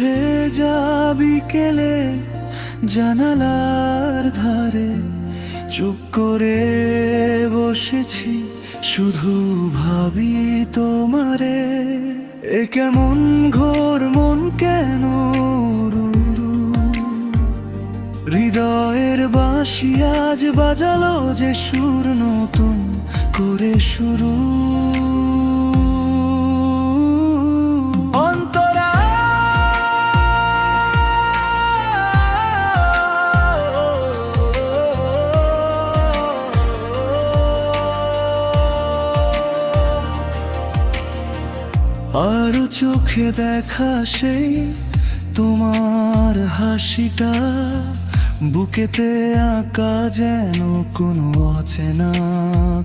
ভেজা বিকেলে জানালার ধারে চুপ করে বসেছি, শুধু ভাবি তোমারে। এ কেমন ঘোর মন কেন হৃদয়ের বাঁশি আজ বাজালো যে সুর নতুন করে শুরু। আরও চোখে দেখা সেই তোমার হাসিটা। বুকেতে আঁকা যেন কোনো অচেনা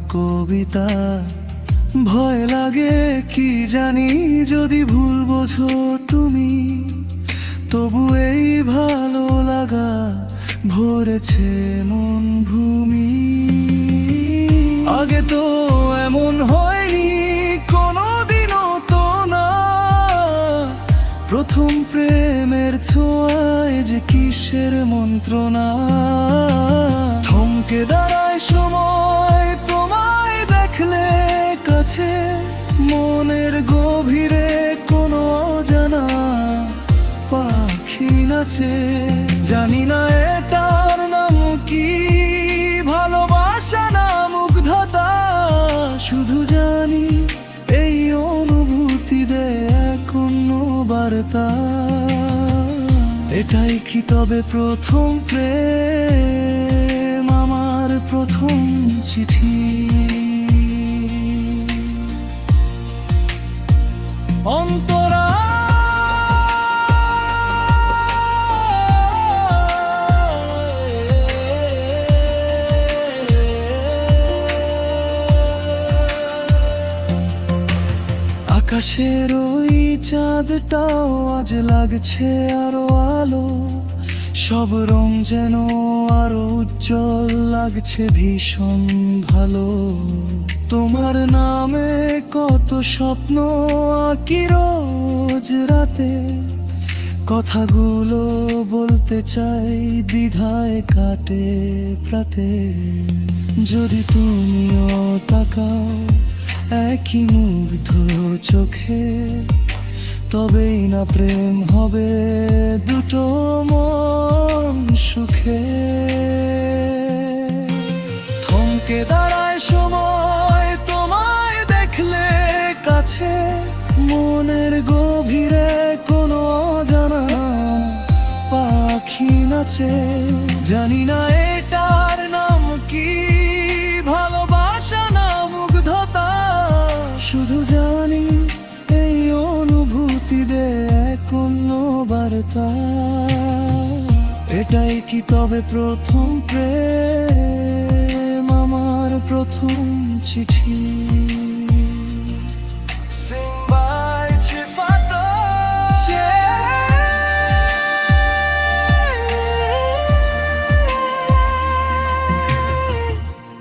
কবিতা। ভয় লাগে কি জানি, যদি ভুল বোঝো তুমি। তবু এই ভালো লাগা ভরেছে মন ভূমি। আগে তো এমন হয়নি প্রথম প্রেমের ছোঁয়ায় যে কিসের মন্ত্রণা? থমকে দাঁড়ায় সময়, তোমায় দেখলে কাছে, মনের গভীরে কোনো জানা পাখি নাচে। জানি না বার্তা এটাই কি তবে প্রথম প্রেম? আমার প্রথম চিঠি। অন্তরা আকাশের ওই চাঁদটাও আজ লাগছে আরও আলো। সব রং যেন আরও উজ্জ্বল লাগছে, ভীষণ ভালো। তোমার নামে কত স্বপ্ন আঁকি রোজ রাতে। কথাগুলো বলতে চাই, দ্বিধায় কাটে প্রাতে। যদি তুমিও তাকাও একই মুগ্ধ চোখে, তবেই না প্রেম হবে দুটো মন সুখে। থমকে দাঁড়ায় সময়, তোমায় দেখলে কাছে, মনের গভীরে কোনো জানা পাখি নাচে। জানি না বার্তা এটাই কি তবে প্রথম প্রেম? আমার প্রথম চিঠি.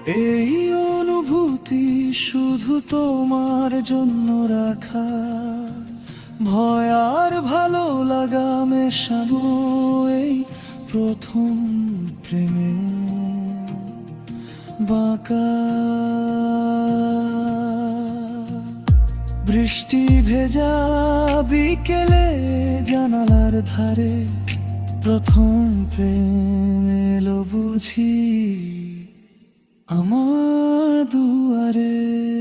এই অনুভূতি শুধু তোমার জন্য রাখা। ভয় আর ভালো লাগা মেশানো এই প্রথম প্রেমে। বাঁকা। বৃষ্টি ভেজা বিকেলে জানালার ধারে প্রথম প্রেম এলো বুঝি আমার দুয়ারে।